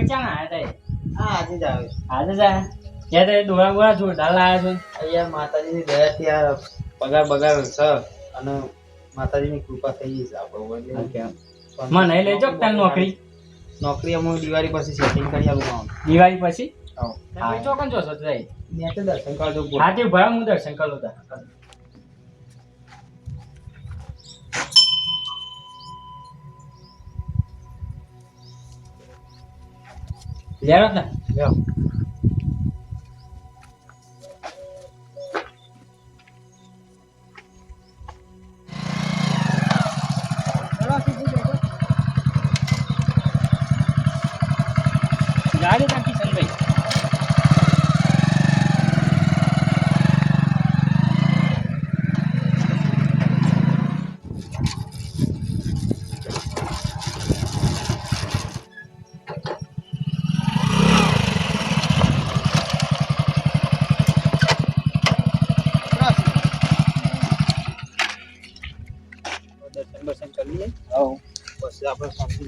ભાઈ ક્યાં આયા હા આજે જ આવે તા આજે જા ત્યાં તે દોરા બોરા જોરદાર લાયા છે? અહીંયા માતાજીની દયાથી આ પગાર બગાર છે અને માતાજીની કૃપા થઈ ગઈ છે આપણો મને લઈ તાર નોકરી? નોકરી અમુક દિવાળી પછી સેટિંગ કરી આલું દિવાળી પછી? હા. ચોકન જોશો તો જાય મેં તો દર્શન કરજો બોલ. ભાઈ હું દર્શન કરું તા લેરો ને લ્યો.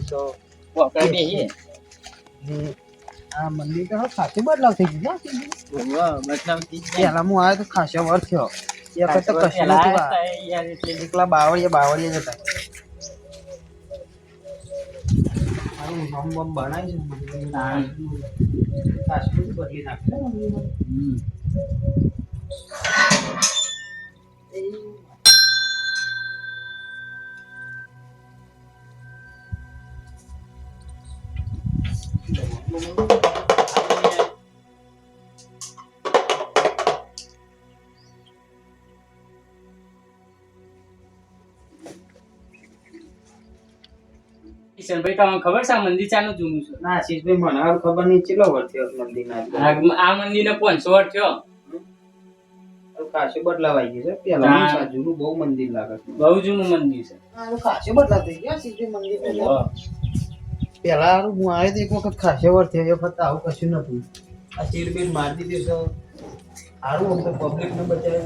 તો બેહીએ આ મંદિર તો ખાસી બદલાવ થઈ ગયું મતલબ પહેલા હું આવ્યો તો ખાસા વર્ષ થયો. એ વખત તો કશું નતું એકલા બાવળીએ બનાવી બદલી કિશનભાઈ તમને ખબર છે આ મંદિર ચાનું જૂનું છે? ના આશીષભાઈ મને હવે ખબર નહીં કેટલો વર્ષ થયો મંદિરના આ મંદિર મંદિરને પાંચસો વર્ષ થયો. ખાસું બદલાવાઈ ગયું છે. પેલા. જૂનું બહુ મંદિર લાગે છે. બહુ જૂનું મંદિર છે. ખાસું બદલાવ ગયા આશીષભાઈ મંદિર. પેલા હું આવ્યો તો એક વખત ખાસે વાર થયો એ વખત આવું કશું નતું આ ચીર બીર મારી દીધી છે સારું હતું પબ્લિક ને બચાવે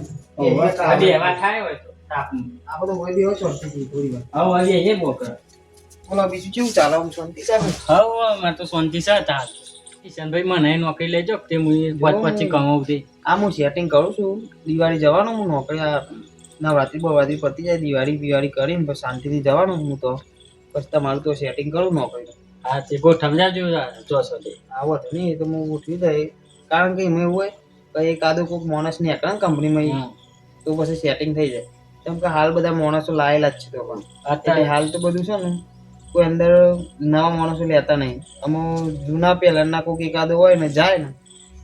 એવા થાય હોય તો આ બધો હોય દેવો ચોરતી થોડી વાર. હવે હજી એ બોકર બોલો બીજું કેવું ચાલે? આમ શાંતિ ચાલે? હવે મારે તો શાંતિ તાર. કિશનભાઈ મને નોકરી લેજો તે હું પાંચ પછી કમાવું આ હું સેટિંગ કરું છું. દિવાળી જવાનું હું નોકરી આ નવરાત્રી બવરાત્રી પતી જાય દિવાળી બિવાળી કરીને શાંતિથી જવાનું હું તો. પછી તમારું તો સેટિંગ કરું નોકરી હા તે ગોઠવજાજો જોશો તે આવો તો નહીં તો હું ઉઠી જાય. કારણ કે એમાં એવું હોય કે એકાદો કોઈક માણસ ને એકલા કંપનીમાં. તો પછી સેટિંગ થઈ જાય. કેમ કે હાલ બધા માણસો લાયેલા જ છે તો પણ. અત્યારે હાલ તો બધું છે ને કોઈ અંદર નવા માણસો લેતા નહીં. અમુક જૂના પહેલાના કોઈક એકાદો હોય ને જાય ને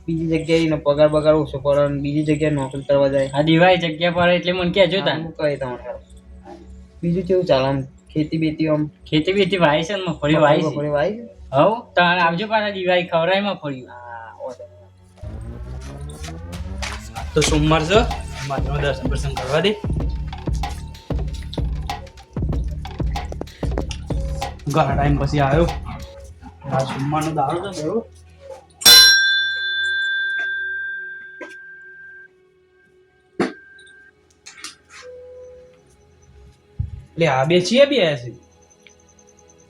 બીજી જગ્યાએ ને પગાર બગાર ઓછો પડે ને બીજી જગ્યાએ નોકરી કરવા જાય. આ દિવાળી જગ્યા પર એટલે મને કહેજો તા હું કહી તમારે. બીજું કેવું ચાલે ખેતી બેતી આમ ખેતી બેતી વાય છે મગફળી વાય છે. બપોરે વાય? છે? હવ તાર આવજો પાછા દિવાળી ખવડાય મગફળી હા, તો. સોમવાર છે. માતાનું દર્શન પ્રસંગ કરવા દે. ઘણા ટાઈમ પછી આવ્યો. આ સોમવારનો દાડો છે બરો એટલે આ બે છીએ બે છે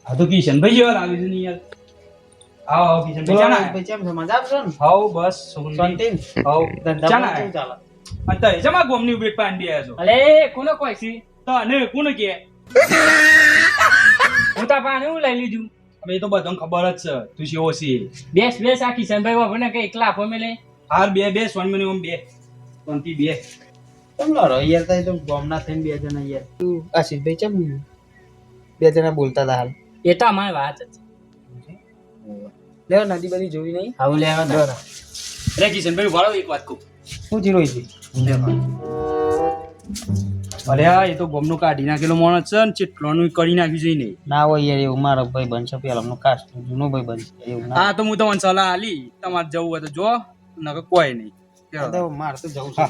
આ તો કિશનભાઈ જેવા લાગે છે ને યાર. આવો આવો કિશનભાઈ ચાના ભાઈ કેમ છે? મજા આવશે ને? હાઉ બસ શાંતિ હાઉ ધંધા ચાલે? અત્યારે જમા ગોમની ઉભેટ પાંડી આવ્યા છો? અલે કોને કોઈ છી? તને કોને કે? હું તા પાણી હું લઈ લીધું. હવે તો બધું ખબર જ છે. તું શેવો ઓસી બેસ બેસ આ કિશનભાઈ બાબુ ને કઈ એકલા ફોમે લે હાર બે બે સોનમની ઓમ બે. શાંતિ બે. કેમ લડો? યાર તારી તો ગામના થઈને બે જણા યાર. તું આશીષભાઈ બે જણા બોલતા હતા હાલ? એ તો અમારી વાત જ. લેવા નદી બધી જોઈ નહીં? આવું લેવા દો અરે કિશનભાઈ વાળો એક વાત કહું. શું જીરો અરે આ એ તો ગોમનું કાઢી નાખેલો માણસ છે ને ચેટલોનું કરી નાખ્યું છે નહીં. ના હોય યાર એવું મારો ભાઈ બનશે પેલા કાસ્ટ જૂનો ભાઈ બનશે એવું હા તો હું તમને સલાહ આલી તમારે જવું હોય તો જો નકર કોઈ નહીં. તો મારે તો જવું છે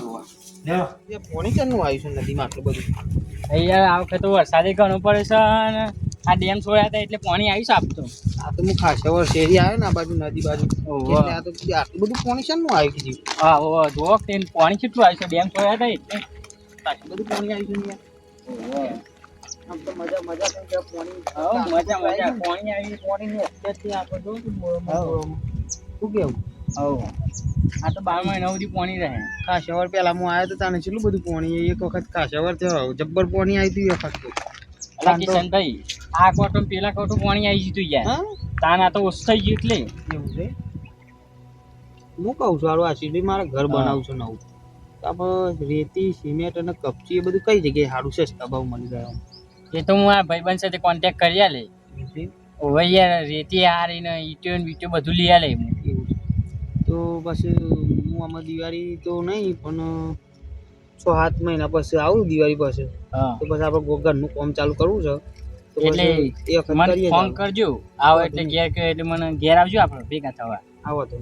પોણી ક્યારનું આવ્યું છે નદીમાં આટલું બધું. યાર આ વખતે વરસાદે ઘણો પડે છે અને આ ડેમ છોડ્યા હતા એટલે પાણી આવ્યું છે આપતો. આ તો હું ખાસા શેરી આવ્યો ને આ બાજુ નદી બાજુ. એટલે આ તો આટલું બધું પોણી આવ્યું કીધું હા ઓ જો તે પાણી કેટલું આવ્યું છે ડેમ છોડ્યા હતા એટલે. આટલું બધું પોણી આવી છે ને આમ તો મજા મજા થઈ પાણી. હઉ, મજા મજા. પાણી આવી પાણીની અત્યારથી. શું કેવું? હઉ. આ તો બાર મહિના સુધી પોણી રહે. કાશાવર પેલા હું આવ્યો તો તને કેટલું બધું પોણી? એક વખત કાશાવર થયો? જબ્બર પોણી આવી હતી વખત. તો. કિશનભાઈ આ કોટો પેલા કોટો પોણી આવી જતું યાર. તાના તો ઓછું થઈ ગયું એટલે. એવું છે? હું કહું છું હારું આશીષભાઈ મારે ઘર. બનાવું છું નવું. આપણે રેતી સિમેન્ટ અને કપચી એ બધું કઈ જગ્યાએ સારું સસ્તા ભાવ મળી ગયો એ તો હું આ ભાઈબંધ સાથે કોન્ટેક્ટ કરી આલે. ઓવે યાર રેતી હારી ને ઈટો ને બીટો બધું લઈ આલે. હું. તો પછી હું આમાં દિવાળી તો નહીં પણ છ સાત મહિના પછી આવું દિવાળી પછી. તો પછી આપણે ઘરનું કામ ચાલુ કરવું છે. એટલે એ વખત મને ફોન કરજો. આવો એટલે ઘેર કે એટલે મને ઘેર આવજો આપણે ભેગા થવા. આવો તો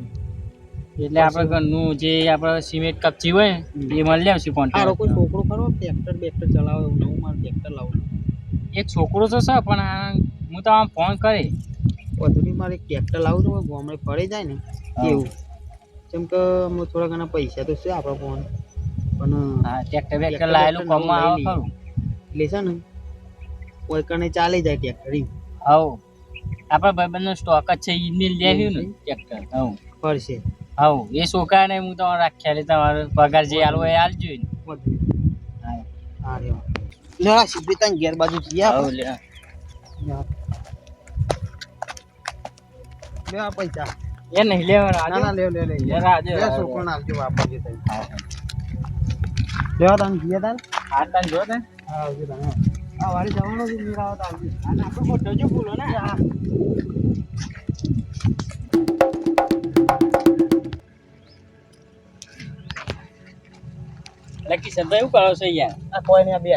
એટલે આપણે ઘરનું જે આપણે સિમેન્ટ કપચી હોય એ મળી આવશે સારો કોઈ છોકરો ખરો ટ્રેક્ટર બેક્ટર ચલાવે એવું નવું મારે ટ્રેક્ટર લાવું. એક છોકરો તો છે પણ આ હું તો આમ ફોન કરે. વધુ મારે ટ્રેક્ટર લાવું છું ગામડે ફરી જાય ને એવું. જેમ કે અમે થોડા ઘણા પૈસા તો છે આપણા ફોન પણ હા ટ્રેક્ટર બેક્ટર ટ્રેક્ટર લાયેલું કોમમાં આવે ખરું. એટલે છે ને કોઈ કને ચાલી જાય ટ્રેક્ટર હવ. આપણા ભાઈબંધનો સ્ટોક જ છે ઈ લઈ આવ્યું ને ટ્રેક્ટર હવ. ફરશે હવ. એ છોકરાને હું તમારે રાખ્યા લે તમારો પગાર જે આલવો એ આલજો ને હા. હા લે આ સીધી ગેર બાજુ ગયા હવ લે. લે આ પૈસા. એ નહીં લેવાના ના ના લે લે લે. છોકરો ના આવજો તઈ. લેવા તાન જીએ તાન? આ તને જો ને હા આવજો તાન હા. આ વાળી જવાનો છે નીરાવ તો આવજો. અને આપણો ફોટો જો ફૂલો ને? હા. લકી સંતો એવું કરો છો યાર આ કોઈ નહીં બે.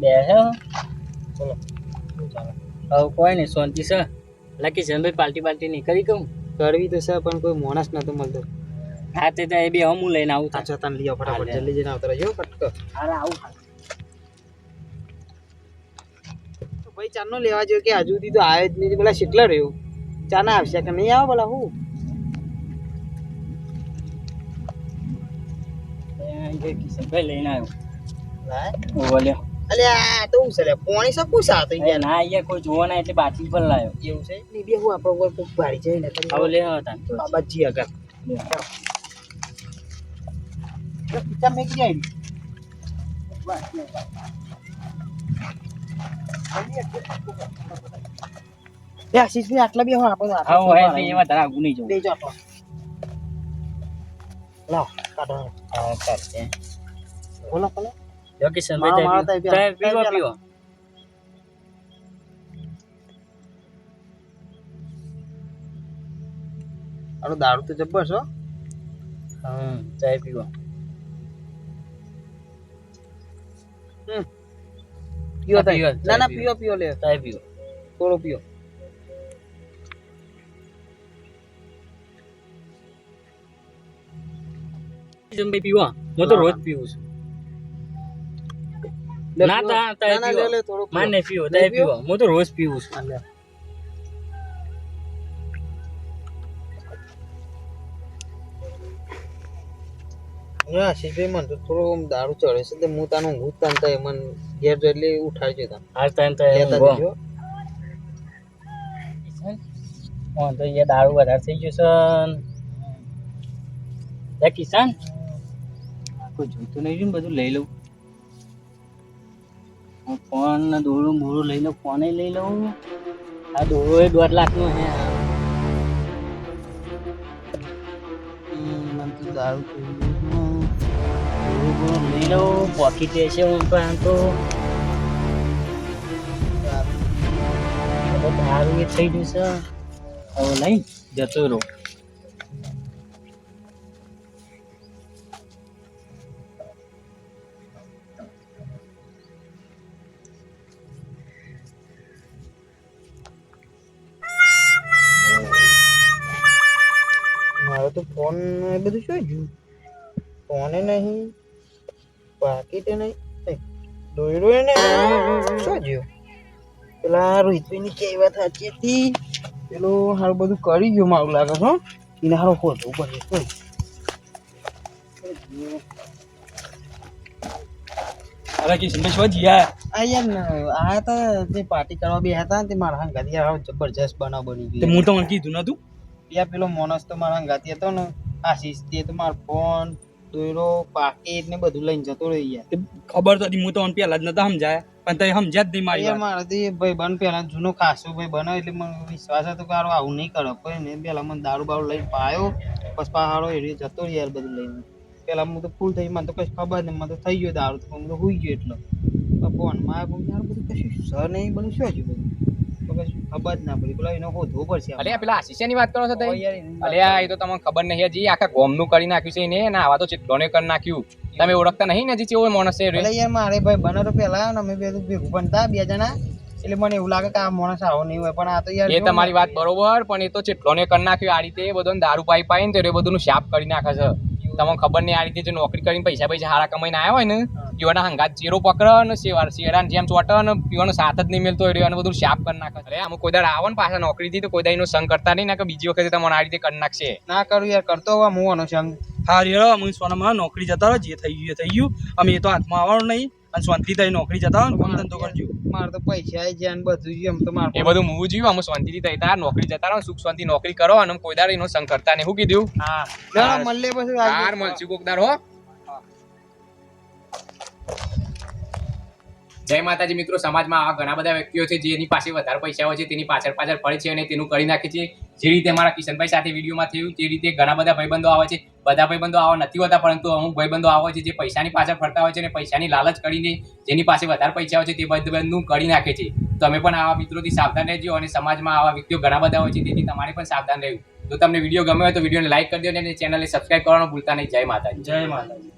બે હે ચલો. શું હવે કોઈ નહીં શાંતિ છે. લકી સંભાઈ પાર્ટી પાર્ટી નહીં કરી કહું? કરવી તો છે પણ કોઈ માણસ નતો મળતો. હા તે એ બે હું લઈને આવું આ તને લઈ આવો ફટાફટ જલ્દી જઈને આવતા રહ્યો ફટકો અરે આવું તો ભાઈ ચાનો લેવા જો કે હજુ સુધી તો આવે જ નહીં. પેલા શીટલા રહ્યો? ચાના આવશે કે નહીં આવે પેલા હું? કિશનભાઈ લઈને આવ્યો. ઓવો લ્યો અલે આ તો હું છે લે પોણી સા થઈ એ ગયા? ના અહીંયા કોઈ જોવો ના એટલે બાટલી પર લાવ્યો એવું છે? નહીં બે હું આપણો કોઈ કોક ભારી જાય ને હવે લે હવે તાન. તો. બાબાજી આગળ લે. પીછા મેં આવી આશીષભાઈ આટલા બે આપણે હા એમાં તારા આગું નહીં જવું બેજો આટલો લાવ કાઢો. હા કરશે બોલો બોલો. મારો- મારો ચાય પીવો પીવો. આનો દારૂ તો જબ્બર છો હા. ચાય પીવો. પીવો. પીવો, ના ના પીવો પીવો લે. ચાય પીવો થોડો પીવો કિશનભાઈ પીવા. હું તો રોજ પીવું છું. ના, તા તા- પીવો. લે, પીવો. તા પીવો હું તો રોજ પીવું છું. ના. હા, આશીષભાઈ તો થોડો આમ દારૂ ચડે છે તે હું તાનું જ તાન તા મન ઘેર જો એટલે ઉઠાડજો તા હાલ ટાઈમ તા હા તો એ દારૂ વધારે થઈ ગયો છે એ કિસાન કોઈ જોઈતું નહીં બધું લઈ લઉં. હું ફોન ને દોરું, મોરું લઈ લઉં ફોને લઈ લઉં. આ દોરો એ દોઢ લાખનો હે. બોરું લઈ લઉં પોકેટ છે હું આમ તો. દારૂ એ થઈ છે. હવે લઈ જતો રહો. મારો તો ફોન એ બધું શું ગયું ફોને નહીં પાકીટે નહીં દોયડોય ને શું જોયું? પેલા રોહિતભાઈની કેવી વાત સાચી હતી? પેલું હારું બધું કરી ગયું મારું લાગે છે હો. એને હારું ખોટું ઉપર અરે કિશનભાઈ શું જીયા? આ યાર ન- આ તો જે પાર્ટી કરવા બે હતા ને તે મારા યાર જબરજસ્ત બનાવ બની તે ગયો હું તમને કીધું નતું? યાર પેલો મોનસ તો મારા હંગાતી હતો ને આશીષ તે તો મારો ફોન દોરો પાકેટ ને બધું લઈને જતો રહી યાર. ખબર તો હતી હું તો પહેલા જ નતા સમજાય પણ તે સમજ્યા જ નહીં મારી મારાથી ભાઈ બન પેલા જૂનો ખાસો ભાઈ બનો એટલે મને વિશ્વાસ હતો કે હારો આવું નહીં કરે. પણ એને પેલા મને દારૂ બારૂ લઈને પાયો પછી પહાડો એ જતો રહ્યો યાર બધું લઈને. પેલા હું તો ફૂલ થઈ મને તો કઈ ખબર નહીં મને તો થઈ ગયો દારૂ તો હું તો હુઈ ગયો એટલો. ફોન ફોનમાં આવ્યો બધું કશું સર નહીં બધું શું હજુ બધું? ખબર જ ના પડી. પેલા એને હોધવો પડશે અલે પેલા આશીષની વાત કરો છો હવે તમે યાર એની અલે આ એ તો તમને ખબર નહીં હજી. આખા ગોમનું કરી નાખ્યું છે એને ને આવા તો ચિત્રોને કરી નાખ્યું. તમે ઓળખતા નહીં ને હજી કેવો માણસ છે યાર મારે ભાઈ બને તો પેલા ને અમે બે ભેગું બનતા બે જણા. એટલે મને એવું લાગે કે આ માણસ આવો નહીં હોય. પણ આ તો યાર એ તમારી વાત બરોબર પણ એ તો ચેટલોને કરી નાખ્યું. આ રીતે બધો દારૂ પાઈ પાઈને તો એ બધું શાપ કરી નાખે છે. તમને ખબર નહીં આ રીતે જે નોકરી કરીને પૈસા પૈસા હારા કમાઈને આવ્યા હોય ને? પીવાના હંગાત ચેરો પકડે ને શેવાર શેરાની જેમ ચોટે ને પીવાનો સાથ જ નહીં મળતો રહ્યો અને બધું શાપ કરી નાખે અરે અમુક કોઈ દાડ આવો ને પાછા નોકરીથી તો કોઈ દાડ એનો સંગ કરતા નહીં ના કે બીજી વખતે તમને આ રીતે કરી નાખશે. ના કરું યાર કરતો હોવા હું આનો સંગ. હા રેડો અમે સોનામાં નોકરી જતા રહો જે થઈ ગયું એ થઈ ગયું. અમે એ તો હાથમાં આવવાનું નહીં અને શાંતિ થઈ નોકરી જતા હોય કોણ ધંધો કરજો. મારે તો પૈસા આવી જાય બધું જ એમ તો મારે એ બધું મૂવું જોયું અમે શાંતિ થી થઈ તાર નોકરી જતા રહો સુખ શાંતિ નોકરી કરો અને કોઈ દાડ એનો સંગ કરતા નહીં. શું કીધું? હા મળીએ પછી. હાર મળશું કોક દાડ હો. જય માતાજી મિત્રો, સમાજમાં આવા ઘણા બધા વ્યક્તિઓ છે જેની પાસે વધારે પૈસા હોય છે, તેની પાછળ પાછળ પડે છે અને તેનું કરી નાખે છે. જે રીતે મારા કિશનભાઈ સાથે વિડીયોમાં થયું, તે રીતે ઘણા બધા ભાઈબંધો આવે છે. બધા ભાઈબંધો આવા નથી હોતા, પરંતુ અમુક ભાઈબંધો આવે છે જે પૈસાની પાછળ ફરતા હોય છે અને પૈસાની લાલચ કરીને જેની પાસે વધારે પૈસા હોય છે તે ભાઈબંધનું કરી નાખે છે. તમે પણ આવા મિત્રોથી સાવધાન રહેજો અને સમાજમાં આવા વ્યક્તિઓ ઘણા બધા હોય છે, તેથી તમારે પણ સાવધાન રહેવું. જો તમને વીડિયો ગમ્યો હોય તો વિડીયોને લાઈક કરી દો અને ચેનલને સબસ્ક્રાઈબ કરવાનું ભૂલતા નહીં. જય માતાજી. જય માતાજી.